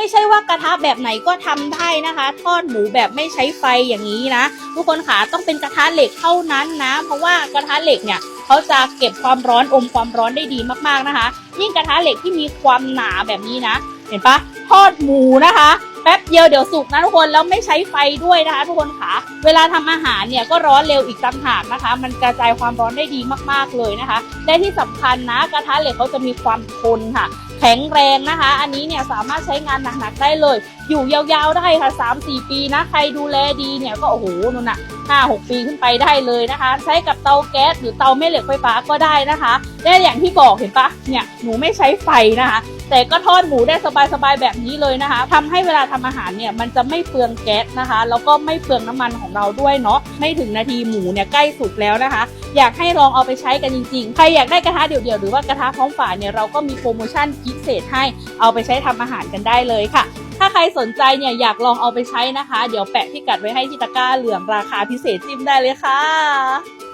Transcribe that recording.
ไม่ใช่ว่ากระทะแบบไหนก็ทำได้นะคะ ทอดหมูแบบไม่ใช้ไฟอย่างนี้นะ ทุกคนค่ะต้องเป็นกระทะเหล็กเท่านั้นนะ เพราะว่ากระทะเหล็กเนี่ยเขาจะเก็บความร้อนอมความร้อนได้ดีมากๆนะคะ ยิ่งกระทะเหล็กที่มีความหนาแบบนี้นะ เห็นปะทอดหมูนะคะ แป๊บเดียวเดี๋ยวสุกนะทุกคนแล้วไม่ใช้ไฟด้วยนะคะ ทุกคนค่ะ เวลาทำอาหารเนี่ยก็ร้อนเร็วอีกต่างหากนะคะ มันกระจายความร้อนได้ดีมากๆเลยนะคะและที่สำคัญนะกระทะเหล็กเขาจะมีความทนค่ะ แข็งแรงนะคะ อันนี้เนี่ยสามารถใช้งานหนักๆได้เลย อยู่ยาวๆได้ค่ะ3-4 ปีนะ ใครดูแลดีเนี่ยก็โอ้โหนุ่นน่ะ 5-6 ปีขึ้นไปได้เลยนะคะ ใช้กับเตาแก๊สหรือเตาแม่เหล็กไฟฟ้าก็ได้นะคะและอย่างที่บอกเห็นปะเนี่ยหนูไม่ใช้ไฟนะคะ แต่ก็ทอดหมูได้สบายๆแบบนี้เลยนะคะทำให้เวลาทำอาหารเนี่ยมันจะไม่เปลืองแก๊สนะคะแล้วก็ไม่เปลืองน้ำมันของเราด้วยเนาะไม่ถึงนาทีหมูเนี่ยใกล้สุกแล้วนะคะ อยากให้ลองเอาไปใช้กันจริงๆ ใครอยากได้กระทะเดี่ยวๆ หรือว่ากระทะพร้อมฝาเนี่ยเราก็มีโปรโมชั่นพิเศษให้เอาไปใช้ทำอาหารกันได้เลยค่ะ ถ้าใครสนใจเนี่ยอยากลองเอาไปใช้นะคะ เดี๋ยวแปะพิกัดไว้ให้ที่ตะกร้าเหลืองราคาพิเศษจิ้มได้เลยค่ะ